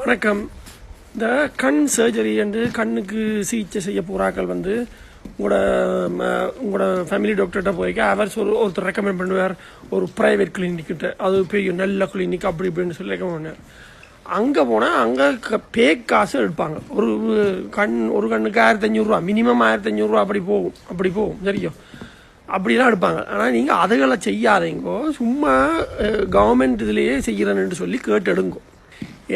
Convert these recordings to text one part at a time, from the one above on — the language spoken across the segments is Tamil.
வணக்கம். இந்த கண் சர்ஜரி என்று கண்ணுக்கு சிகிச்சை செய்ய புறாக்கள் வந்து உங்களோட ம, உங்களோட ஃபேமிலி டாக்டர்கிட்ட போய்க்க அவர் ஒரு ஒருத்தர் ரெக்கமெண்ட் பண்ணுவார். ஒரு ப்ரைவேட் கிளினிக்கிட்ட அது பெரிய நல்ல கிளினிக் அப்படி இப்படின்னு சொல்லி ரெக்கமெண்ட் பண்ணுவார். அங்கே போனால் அங்கே பேக் காசு எடுப்பாங்க. ஒரு கண் ஒரு கண்ணுக்கு ஆயிரத்தி அஞ்சூறுரூவா மினிமம் ஆயிரத்தி அஞ்சூறுரூவா அப்படி போகும். அப்படி போகும். சரியோ? அப்படிலாம் எடுப்பாங்க. ஆனால் நீங்கள் அதுகளை செய்யாதீங்கோ. சும்மா கவர்மெண்ட் இதுலேயே செய்கிறேன்னு சொல்லி கேட்டு எடுங்கோ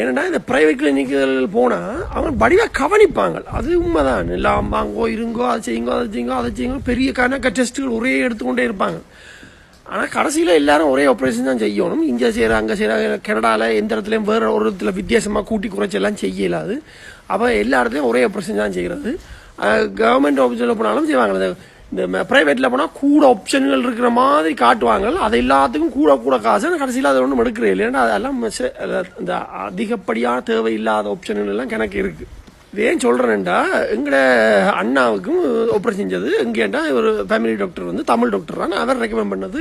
ஏன்னா இந்த பிரைவேட் கிளினிக்குகள் போனால் அவங்க வடிவாக கவனிப்பாங்க அது உண்மைதான். எல்லாம் வாங்கோ இருங்கோ அதை செய்யுங்கோ அதை செய்யுங்கோ அதை செய்யுங்கோ பெரிய கணக்க டெஸ்ட்டுகள் ஒரே எடுத்துக்கொண்டே இருப்பாங்க ஆனால் கடைசியில் எல்லாரும் ஒரே ஆப்ரேஷன் தான் செய்யணும். இங்கே செய்கிற அங்கே செய்கிற கனடாவில் எந்த இடத்துலையும் வேறு ஒரு இடத்துல வித்தியாசமாக கூட்டி குறைச்செல்லாம் செய்யலாது அப்போ எல்லா இடத்துலையும் ஒரே ஆப்ரேஷன் தான் செய்கிறது கவர்மெண்ட் ஆஃபீஸில் போனாலும் செய்வாங்க. இந்த ப்ரைவேட்டில் போனால் கூட ஆப்ஷன்கள் இருக்கிற மாதிரி காட்டுவாங்க அது எல்லாத்துக்கும் கூட கூட காசு. கடைசியில் அதை ஒன்றும் எடுக்கிறேன். இல்லைன்னா அதெல்லாம் இந்த அதிகப்படியான தேவையில்லாத ஆப்ஷன்கள் எல்லாம் கணக்கு இருக்குது இது ஏன் சொல்கிறேன்டா எங்களோட அண்ணாவுக்கும் ஆப்ரேஷன் செஞ்சது. எங்கேண்டா ஒரு ஃபேமிலி டாக்டர் வந்து தமிழ் டாக்டர் தான் அவர் ரெக்கமெண்ட் பண்ணது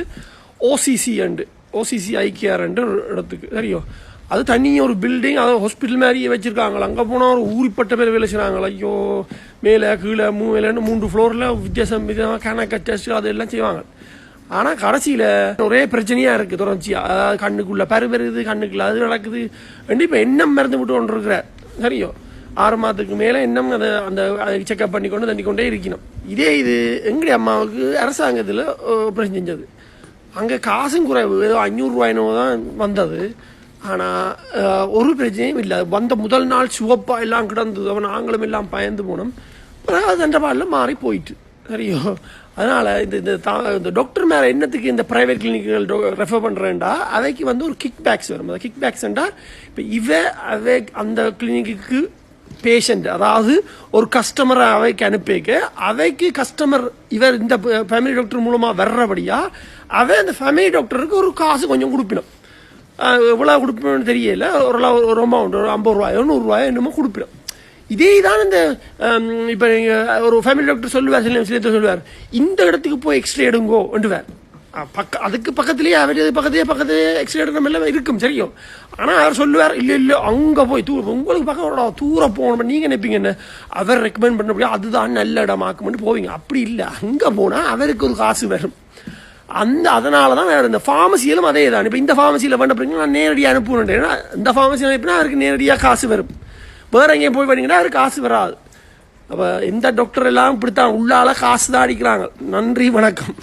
ஓசிசி அண்டு ஓசிசி ஐக்கியார் ஒரு இடத்துக்கு. சரியோ? அது தனியாக ஒரு பில்டிங் அதை ஹாஸ்பிட்டல் மாதிரியே வச்சுருக்காங்களா. அங்கே போனால் ஒரு ஊறிப்பட்ட பேர் வேலை செய்கிறாங்களா ஐயோ மேலே கீழே மூலைன்னு மூன்று ஃப்ளோரில் வித்தியாசம் விதமாக கணக்க டெஸ்ட் அதெல்லாம் செய்வாங்க. ஆனால் கடைசியில் ஒரே பிரச்சனையாக இருக்குது தொடர்ச்சியாக அதாவது கண்ணுக்குள்ளே பரு பெருகுது கண்ணுக்குள்ளே அது நடக்குது. இப்போ எண்ணம் மருந்து விட்டு கொண்டு இருக்கிற? சரியோ. ஆறு மாதத்துக்கு மேலே இன்னும் அதை அந்த அதை செக்அப் பண்ணி கொண்டு தண்ணி கொண்டே இருக்கணும். இதே இது எங்களுடைய அம்மாவுக்கு அரசாங்கத்தில் ஆப்ரேஷன் செஞ்சது. அங்கே காசும் குறைவு. ஏதோ அஞ்சூறுரூவாயினோ தான் வந்தது. ஆனால் ஒரு பிரச்சனையும் இல்லை. வந்த முதல் நாள் சிவப்பா எல்லாம் கிடந்தது. அவன் ஆங்கிலம் எல்லாம் பயந்து போனோம். அது அந்த பாலில் மாறி போயிட்டு. சரியோ? அதனால் இந்த இந்த தா இந்த டாக்டர் மேலே என்னத்துக்கு இந்த ப்ரைவேட் கிளினிக்குகள் ரெஃபர் பண்ணுறேன்டா அவைக்கு வந்து ஒரு கிக் பேக்ஸ் வரும். அந்த கிக் பேக்ஸ்ண்டா இப்போ இவ அவை அந்த கிளினிக்கு பேஷண்ட் அதாவது ஒரு கஸ்டமரை அவைக்கு அனுப்பிக்க அவைக்கு கஸ்டமர் இவர் இந்த ஃபேமிலி டாக்டர் மூலமாக வர்றபடியா அவை அந்த ஃபேமிலி டாக்டருக்கு ஒரு காசு கொஞ்சம் கொடுப்பிடும் எவ்வளோ கொடுப்போம்னு தெரியல. ஒரு ஒரு அமௌண்ட் ஒரு ஐம்பது ரூபாயோ நூறுரூவாயோ என்னமோ கொடுப்பிடும் இதே தான் இந்த இப்போ நீங்கள் ஒரு ஃபேமிலி டாக்டர் சொல்லுவார் சில விஷயத்தை சொல்லுவார். இந்த இடத்துக்கு போய் எக்ஸ்ரே எடுங்கோ என்றுவார். பக்க அதுக்கு பக்கத்துலேயே அவர் பக்கத்துலேயே பக்கத்துலேயே எக்ஸ்ரே எடுக்கிற எல்லாம் இருக்கும் சரியும் ஆனால் அவர் சொல்லுவார் இல்லை இல்லை அங்கே போய் தூ உங்களுக்கு பக்கம் தூரம் போகணும் நீங்கள் நினைப்பீங்க என்ன அவர் ரெக்கமெண்ட் பண்ணபடியா அதுதான் நல்ல இடமாக்குமெண்டு போவீங்க. அப்படி இல்லை. அங்கே போனால் அவருக்கு ஒரு காசு வரும். அந்த அதனால தான் வேறு இந்த ஃபார்மசியிலும் அதே தான். இப்போ இந்த ஃபார்மசியில் பண்ண பிறகு நான் நேரடியாக அனுப்புவேன் ஏன்னா இந்த ஃபார்மசியில் அனுப்பினா அதுக்கு நேரடியாக காசு வரும். வேறு எங்கேயும் போய் பண்ணிங்கன்னா அதுக்கு காசு வராது. அப்போ இந்த டாக்டர் எல்லாம் இப்படித்தான் உள்ளால காசு தான் அடிக்கிறாங்க. நன்றி வணக்கம்.